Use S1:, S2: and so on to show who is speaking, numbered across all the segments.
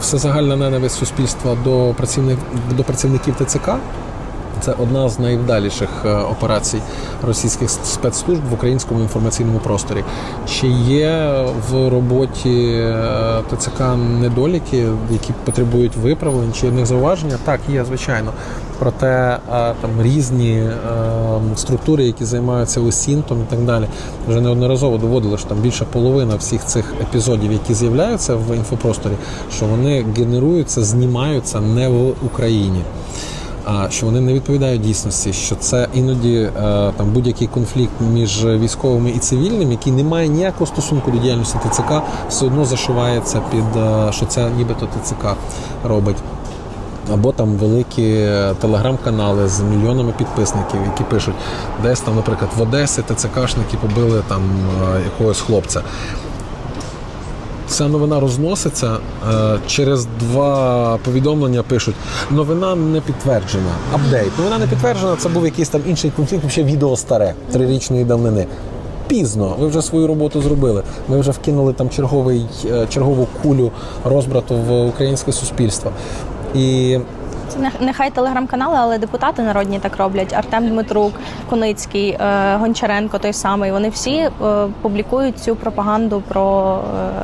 S1: всезагальна ненависть суспільства до працівник до працівників ТЦК. Це одна з найвдаліших е, операцій російських спецслужб в українському інформаційному просторі. Чи є в роботі е, ТЦК недоліки, які потребують виправлень, чи є в них зауваження? Так, є, звичайно. Проте е, там різні структури, які займаються осінтом і так далі, вже неодноразово доводили, що там більше половина всіх цих епізодів, які з'являються в інфопросторі, що вони генеруються, знімаються не в Україні що вони не відповідають дійсності, що це іноді е, там будь-який конфлікт між військовими і цивільними, який не має ніякого стосунку до діяльності ТЦК, все одно зашивається під е, що це нібито ТЦК робить. Або там великі телеграм-канали з мільйонами підписників, які пишуть, десь там, наприклад, в Одесі ТЦКшники побили там е, якогось хлопця. Ця новина розноситься. е, Через два повідомлення пишуть: новина не підтверджена. Апдейт. Новина не підтверджена. Це був якийсь там інший конфлікт, ще відео старе трирічної давнини. Пізно, ви вже свою роботу зробили. Ми вже вкинули там черговий, е, чергову кулю розбрату в українське суспільство. І
S2: Це не- нехай телеграм-канали, але депутати народні так роблять. Артем Дмитрук, Куницький, е, Гончаренко, той самий. Вони всі е, публікують цю пропаганду про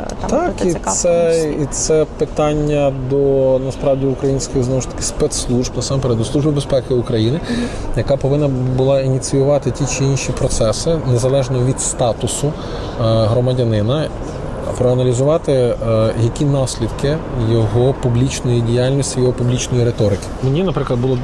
S2: е, там
S1: Так,
S2: про
S1: і це, і це питання до насправді українських знову ж таки спецслужб, насамперед до Служби безпеки України, яка повинна була ініціювати ті чи інші процеси незалежно від статусу громадянина. Проаналізувати, е, які наслідки його публічної діяльності, його публічної риторики. Мені, наприклад, було